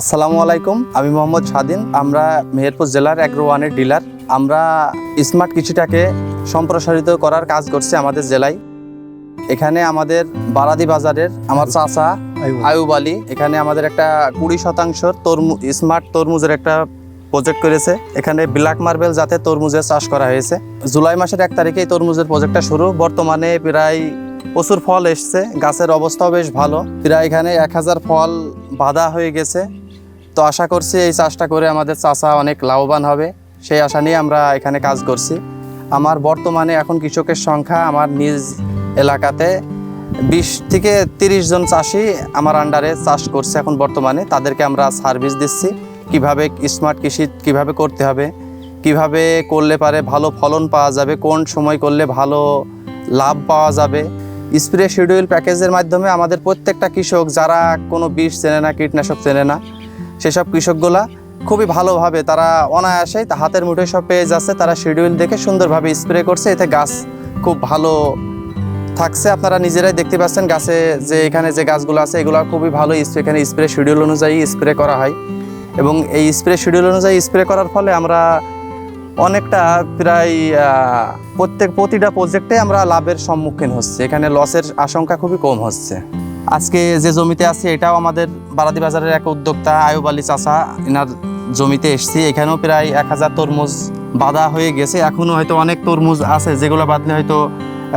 আসসালামু আলাইকুম আমি মোহাম্মদ স্বাধীন। আমরা মেহেরপুর জেলার অ্যাগ্রো ওয়ানের ডিলার। আমরা স্মার্ট কৃষিটাকে সম্প্রসারিত করার কাজ করছি আমাদের জেলায়। এখানে আমাদের বারাদি বাজারের আমার চাচা আয়ুব আলী। এখানে আমাদের একটা কুড়ি শতাংশর তরমুজ স্মার্ট তরমুজের একটা প্রজেক্ট করেছে। এখানে ব্ল্যাক মার্বেল জাতের তরমুজের চাষ করা হয়েছে। জুলাই মাসের এক তারিখে এই তরমুজের প্রজেক্টটা শুরু। বর্তমানে প্রায় প্রচুর ফল এসছে। গাছের অবস্থাও বেশ ভালো। প্রায় এখানে এক হাজার ফল বাঁধা হয়ে গেছে। তো আশা করছি এই চাষটা করে আমাদের চাষা অনেক লাভবান হবে। সেই আশা নিয়ে আমরা এখানে কাজ করছি। আমার বর্তমানে এখন কৃষকের সংখ্যা আমার নিজ এলাকাতে বিশ থেকে তিরিশ জন চাষি আমার আন্ডারে চাষ করছে এখন বর্তমানে। তাদেরকে আমরা সার্ভিস দিচ্ছি। কীভাবে স্মার্ট কৃষি কীভাবে করতে হবে, কীভাবে করলে পারে ভালো ফলন পাওয়া যাবে, কোন সময় করলে ভালো লাভ পাওয়া যাবে। স্প্রে শিডিউল প্যাকেজের মাধ্যমে আমাদের প্রত্যেকটা কৃষক, যারা কোনো বিষ চেনে না, কীটনাশক চেনে না সেসব কৃষকগুলা খুবই ভালোভাবে তারা অনায়াসে হাতের মুঠোয় সব পেয়ে যাচ্ছে। তারা শিডিউল দেখে সুন্দরভাবে স্প্রে করছে। এতে গাছ খুব ভালো থাকছে। আপনারা নিজেরাই দেখতে পাচ্ছেন গাছে যে এখানে যে গাছগুলো আছে, এগুলো খুবই ভালো এখানে স্প্রে শিডিউল অনুযায়ী স্প্রে করা হয়। এবং এই স্প্রে শিডিউল অনুযায়ী স্প্রে করার ফলে আমরা অনেকটা প্রায় প্রত্যেক, প্রতিটা প্রজেক্টে আমরা লাভের সম্মুখীন হচ্ছে। এখানে লসের আশঙ্কা খুবই কম হচ্ছে। আজকে যে জমিতে আছে, এটাও আমাদের বারাদি বাজারের এক উদ্যোক্তা আয়ুব আলী চাষা এনার জমিতে এসছি। এখানেও প্রায় এক হাজার তরমুজ বাঁধা হয়ে গেছে। এখনও হয়তো অনেক তরমুজ আছে, যেগুলো বাঁধলে হয়তো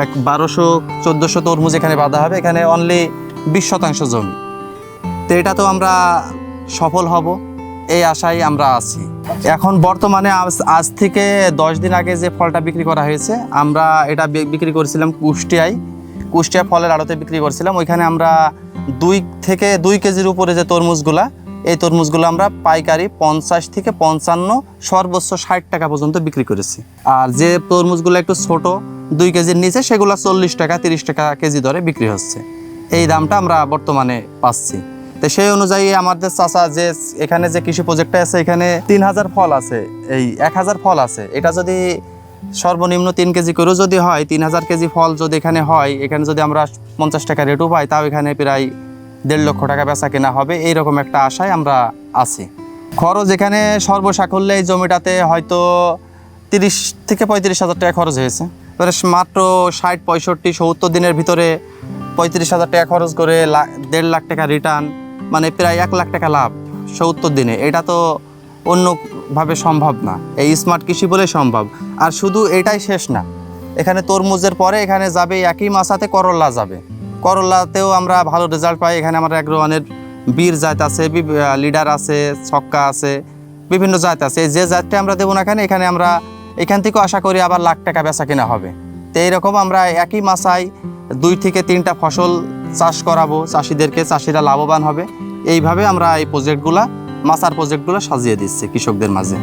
এক বারোশো, চোদ্দোশো তরমুজ এখানে বাঁধা হবে। এখানে অনলি বিশ শতাংশ জমি। তো এটা তো আমরা সফল হব, এই আশায় আমরা আছি। এখন বর্তমানে আজ থেকে দশ দিন আগে যে ফলটা বিক্রি করা হয়েছে, আমরা এটা বিক্রি করেছিলাম কুষ্টিয়ায়। কুষ্টিয়া ফলের আড়তে বিক্রি করছিলাম। ওইখানে আমরা দুই থেকে দুই কেজির উপরে যে তরমুজগুলা, এই তরমুজগুলো আমরা পাইকারি পঞ্চাশ থেকে পঞ্চান্ন, সর্বোচ্চ ষাট টাকা পর্যন্ত বিক্রি করেছি। আর যে তরমুজগুলো একটু ছোট, দুই কেজির নিচে, সেগুলো চল্লিশ টাকা, তিরিশ টাকা কেজি দরে বিক্রি হচ্ছে। এই দামটা আমরা বর্তমানে পাচ্ছি। তো সেই অনুযায়ী আমাদের চাষা যে এখানে যে কৃষি প্রজেক্টটা আছে, এখানে তিন হাজার ফল আছে, এই এক হাজার ফল আছে। এটা যদি সর্বনিম্ন তিন কেজি করেও যদি হয়, তিন হাজার কেজি ফল যদি এখানে হয়, এখানে যদি আমরা পঞ্চাশ টাকা রেটও পাই, তাও এখানে প্রায় দেড় লক্ষ টাকা বেচা কেনা হবে। এইরকম একটা আশায় আমরা আছি। খরচ এখানে সর্বসাকল্যে এই জমিটাতে হয়তো তিরিশ থেকে পঁয়ত্রিশ হাজার টাকা খরচ হয়েছে। এবারে মাত্র ষাট, পঁয়ষট্টি, সত্তর দিনের ভিতরে পঁয়ত্রিশ হাজার টাকা খরচ করে দেড় লাখ টাকা রিটার্ন মানে প্রায় এক লাখ টাকা লাভ সত্তর দিনে। এটা তো অন্যভাবে সম্ভব না। এই স্মার্ট কৃষি বলে সম্ভব। আর শুধু এটাই শেষ না। এখানে তরমুজের পরে এখানে যাবে একই মাসাতে করল্লা যাবে। করল্লাতেও আমরা ভালো রেজাল্ট পাই। এখানে আমার অ্যাগ্রোয়ানের বীর জাত আছে লিডার আছে, ছক্কা আছে, বিভিন্ন জাত আছে। যে জাতটা আমরা দেবো না এখানে এখানে আমরা এখান থেকেও আশা করি আবার লাখ টাকা বেচা কিনা হবে। তো এইরকম আমরা একই মাসায় দুই থেকে তিনটা ফসল চাষ করাবো। চাষিদেরকে, চাষিরা লাভবান হবে। এইভাবে আমরা এই প্রজেক্টগুলা মাসার প্রজেক্টগুলো সাজিয়ে দিচ্ছে কৃষকদের মাঝে।